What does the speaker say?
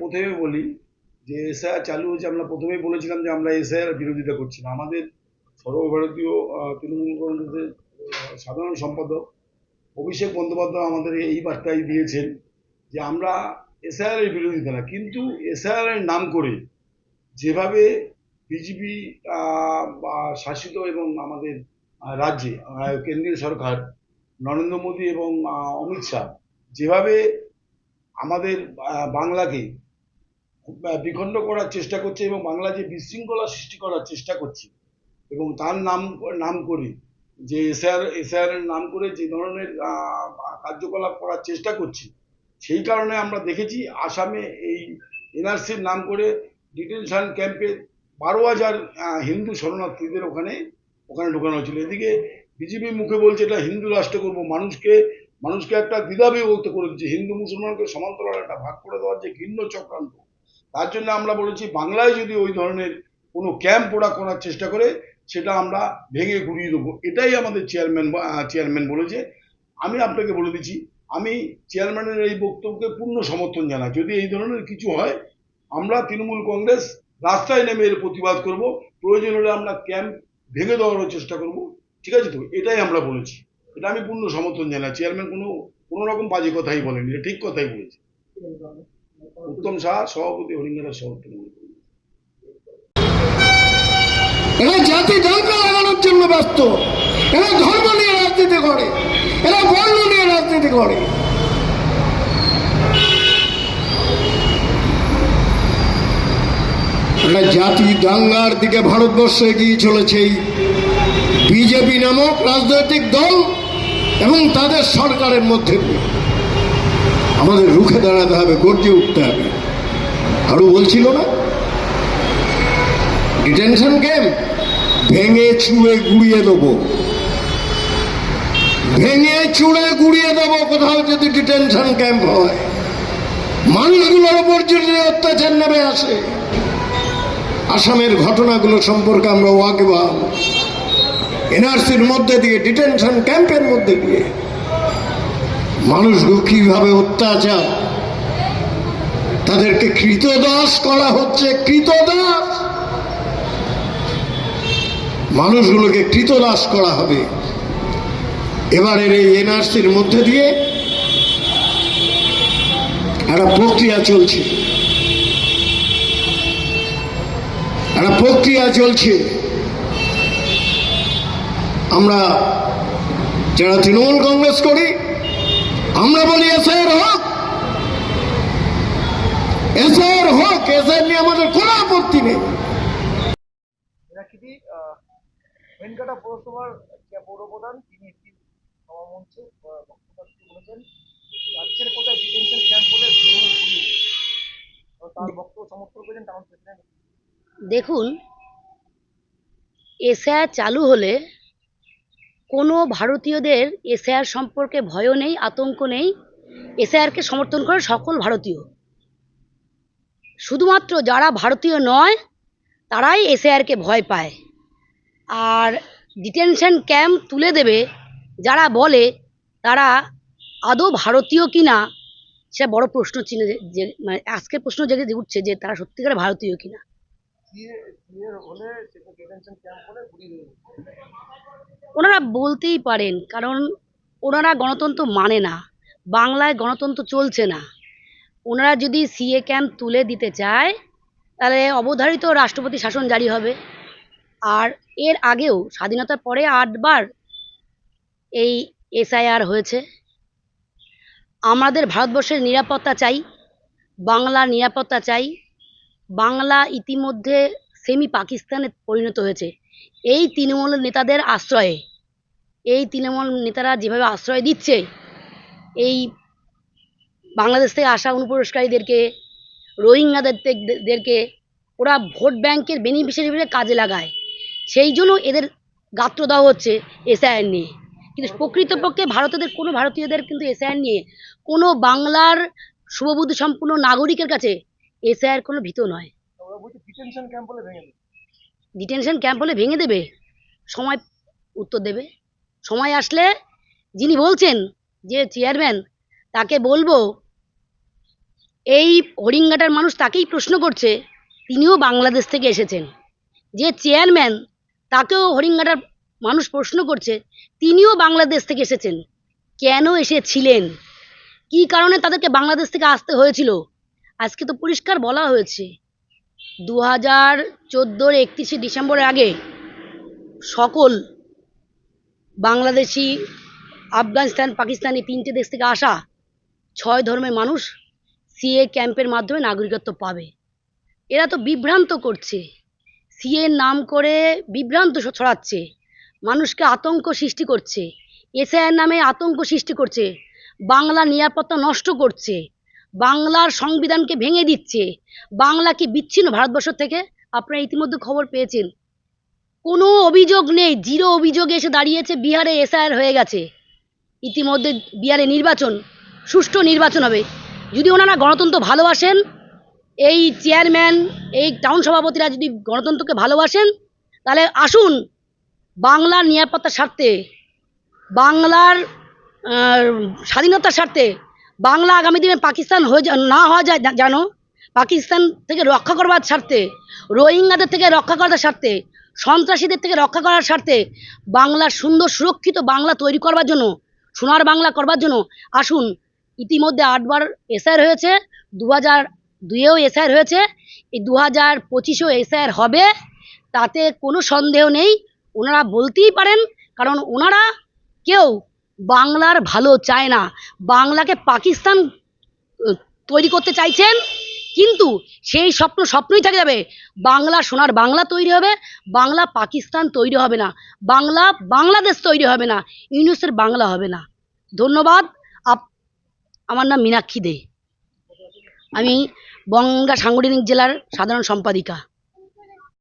প্রথমে বলি যে এসআইআর চালু হয়েছে, আমরা প্রথমেই বলেছিলাম যে আমরা এসআইআর বিরোধিতা করছি না। আমাদের সর্বভারতীয় তৃণমূল কংগ্রেসের সাধারণ সম্পাদক অভিষেক বন্দ্যোপাধ্যায় আমাদের এই বার্তাই দিয়েছেন যে আমরা এসআইআর এর বিরোধিতা না। কিন্তু এসআইআর এর নাম করে যেভাবে বিজেপি বা শাসিত এবং আমাদের রাজ্যে কেন্দ্রীয় সরকার, নরেন্দ্র মোদী এবং অমিত শাহ যেভাবে আমাদের বাংলাকে বিখণ্ড করার চেষ্টা করছে এবং বাংলা যে বিশৃঙ্খলা সৃষ্টি করার চেষ্টা করছে এবং তার নাম নাম করে যে এসআর এসআর নাম করে যে ধরনের কার্যকলাপ করার চেষ্টা করছে, সেই কারণে আমরা দেখেছি আসামে এই এনআরসির নাম করে ডিটেনশন ক্যাম্পে বারো হাজার হিন্দু শরণার্থীদের ওখানে ওখানে ঢোকানো হয়েছিল। এদিকে বিজেপি মুখে বলছে এটা হিন্দু রাষ্ট্র করব, মানুষকে মানুষকে একটা দ্বিধাবিভক্ত করে দিচ্ছে। হিন্দু মুসলমানকে সমান্তরাল একটা ভাগ করে দেওয়ার যে ঘৃণ্য চক্রান্ত, তার জন্য আমরা বলেছি, বাংলায় যদি ওই ধরনের কোনো ক্যাম্প ওরা করার চেষ্টা করে, সেটা আমরা ভেঙে গুড়িয়ে দেবো। এটাই আমাদের চেয়ারম্যান চেয়ারম্যান বলেছে। আমি আপনাকে বলে দিচ্ছি, আমি চেয়ারম্যানের এই বক্তব্যকে পূর্ণ সমর্থন জানাই। যদি এই ধরনের কিছু হয়, আমরা তৃণমূল কংগ্রেস রাস্তায় নেমে এর প্রতিবাদ করব। প্রয়োজন হলে আমরা ক্যাম্প ভেঙে দেওয়ারও চেষ্টা করব। ঠিক আছে তো? এটাই আমরা বলেছি। এটা আমি পূর্ণ সমর্থন জানাই। চেয়ারম্যান কোনো কোনো রকম বাজে কথাই বলেনি, এটা ঠিক কথাই বলেছে। উত্তম শাহ সভাপতি হরিঙ্গারা কংগ্রেস। এরা জাতি দাঙ্গা লাগানোর জন্য ব্যস্ত। এরা ধর্ম নিয়ে রাজনীতি করে। এরা বর্ণ নিয়ে রাজনীতি করে। এরা জাতি দাঙ্গার দিকে ভারতবর্ষ এগিয়ে চলেছে। বিজেপি নামক রাজনৈতিক দল এবং তাদের সরকারের মধ্যে আমাদের রুখে দাঁড়াতে হবে, গর্জে উঠতে হবে। আরও বলছিল না? ডিটেনশন ক্যাম্প ভেঙে চুড়ে গুড়িয়ে দেবো। ভেঙে চুড়ে গুড়িয়ে দেবো, কোথাও যদি ডিটেনশন ক্যাম্প হয়। মানুষগুলোর ওপর যদি অত্যাচার নেমে আসে, আসামের ঘটনাগুলো সম্পর্কে আমরা ওয়াকিবাল এনআরসির মধ্যে দিয়ে, ডিটেনশন ক্যাম্পের মধ্যে দিয়ে। মানুষগুলো কীভাবে অত্যাচার? তাদেরকে কৃতদাস করা হচ্ছে, কৃতদাস! মানুষগুলোকে কৃতদাস করা হবে। এবারের এই এনআরসির মধ্যে দিয়ে একটা প্রক্রিয়া চলছে। একটা প্রক্রিয়া চলছে। আমরা যারা তৃণমূল কংগ্রেস করি আমরা বলি এসআইআর হোক এসআইআর হোক এসআইআর নিয়ে আমাদের কোনো আপত্তি নেই। মিনাক্ষী পৌরসভার যে পৌরপ্রধান তিনি একটি সভামঞ্চে বক্তব্য বলেছেন রাজ্যের কোথায় ডিটেনশন ক্যাম্প হলে তার বক্তব্য সমর্থন করেছেন দেখুন এসআর চালু হলে কোনো ভারতীয়দের এসআর সম্পর্কে ভয়ও নেই, আতঙ্ক নেই। এসআরকে সমর্থন করে সকল ভারতীয়। শুধুমাত্র যারা ভারতীয় নয়, তারাই এসআরকে ভয় পায়। আর ডিটেনশন ক্যাম্প তুলে দেবে, যারা বলে তারা আদৌ ভারতীয় কিনা সেটা বড় প্রশ্ন চিহ্ন যে মানে আজকের প্রশ্ন জেগে উঠছে যে তারা সত্যিকার ভারতীয় কিনা ওনারা বলতেই পারেন, কারণ ওনারা গণতন্ত্র মানে না, বাংলায় গণতন্ত্র চলছে না। ওনারা যদি সিএ ক্যাম্প তুলে দিতে চায়, তাহলে অবধারিত রাষ্ট্রপতি শাসন জারি হবে। আর এর আগেও, স্বাধীনতার পরে আটবার এই এসআইআর হয়েছে। আমাদের ভারতবর্ষের নিরাপত্তা চাই, বাংলার নিরাপত্তা চাই বাংলা ইতিমধ্যে সেমি পাকিস্তানে পরিণত হয়েছে। এই তৃণমূল নেতাদের আশ্রয়ে, এই তৃণমূল নেতারা যেভাবে আশ্রয় দিচ্ছে, এই বাংলাদেশ থেকে আসা অনুপ্রবেশকারীদেরকে রোহিঙ্গাদের ওরা ভোট ব্যাংকের বেনিফিশিয়ারি হিসেবে কাজে লাগায়। সেই জন্য এদের গাত্র দেওয়া হচ্ছে এসআইআর নিয়ে। কিন্তু প্রকৃতপক্ষে ভারতীয়দের কোনো ভারতীয়দের কিন্তু এসআইআর নিয়ে কোনো বাংলার শুভবুদ্ধি সম্পূর্ণ নাগরিকের কাছে এসআইআর কোনো ভীত নয়। ডিটেনশন ক্যাম্প হলে ভেঙে দেবে। সময় উত্তর দেবে। সময় আসলে যিনি বলছেন যে চেয়ারম্যান তাকে বলব এই হরিঙ্গাটার মানুষ তাকেই প্রশ্ন করছে তিনিও বাংলাদেশ থেকে এসেছেন। যে চেয়ারম্যান তাকেও হরিঙ্গাটার মানুষ প্রশ্ন করছে তিনিও বাংলাদেশ থেকে এসেছেন। কেন এসেছিলেন? কি কারণে তাদেরকে বাংলাদেশ থেকে আসতে হয়েছিল? আজকে তো পরিষ্কার বলা হয়েছে। দু হাজার চোদ্দোর একত্রিশে ডিসেম্বরের আগে সকল বাংলাদেশি, আফগানিস্তান, পাকিস্তানি তিনটে দেশ থেকে আসা ছয় ধর্মের মানুষ সিএ ক্যাম্পের মাধ্যমে নাগরিকত্ব পাবে। এরা তো বিভ্রান্ত করছে। সিএ নাম করে বিভ্রান্ত ছড়াচ্ছে। মানুষকে আতঙ্ক সৃষ্টি করছে। এসআইয়ের নামে আতঙ্ক সৃষ্টি করছে। বাংলা নিরাপত্তা নষ্ট করছে। বাংলার সংবিধানকে ভেঙে দিচ্ছে। বাংলা কি বিচ্ছিন্ন ভারতবর্ষ থেকে? আপনারা ইতিমধ্যে খবর পেয়েছেন। কোনো অভিযোগ নেই, জিরো অভিযোগে এসে দাঁড়িয়েছে বিহারে এসআইআর হয়ে গেছে। ইতিমধ্যে বিহারে নির্বাচন, সুষ্ঠু নির্বাচন হবে। যদি ওনারা গণতন্ত্র ভালোবাসেন, এই চেয়ারম্যান, এই টাউন সভাপতিরা যদি গণতন্ত্রকে ভালোবাসেন, তাহলে আসুন বাংলার নিরাপত্তার স্বার্থে, বাংলার স্বাধীনতার স্বার্থে বাংলা আগামী দিনে পাকিস্তান হয়ে না হওয়া যায় জানো? পাকিস্তান থেকে রক্ষা করবার স্বার্থে, রোহিঙ্গাদের থেকে রক্ষা করার স্বার্থে, সন্ত্রাসীদের থেকে রক্ষা করার স্বার্থে বাংলার সুন্দর সুরক্ষিত বাংলা তৈরি করবার জন্য, সোনার বাংলা করবার জন্য আসুন, ইতিমধ্যে আটবার এসআর হয়েছে দু হাজার দুইয়েও এসআর হয়েছে, এই দু হাজার পঁচিশেও এসআর হবে, তাতে কোনো সন্দেহ নেই, ওনারা বলতেই পারেন, কারণ ওনারা কেউ বাংলার ভালো চায় না। বাংলাকে পাকিস্তান তৈরি করতে চাইছেন, কিন্তু সেই স্বপ্ন স্বপ্নই থেকে যাবে। বাংলা সোনার বাংলা তৈরি হবে, বাংলা পাকিস্তান তৈরি হবে না। বাংলা, বাংলাদেশ তৈরি হবে না, ইউনুসের বাংলা হবে না। ধন্যবাদ। আপ আমার নাম মীনাক্ষী দে। আমি বঙ্গা সাংগঠনিক জেলার সাধারণ সম্পাদিকা।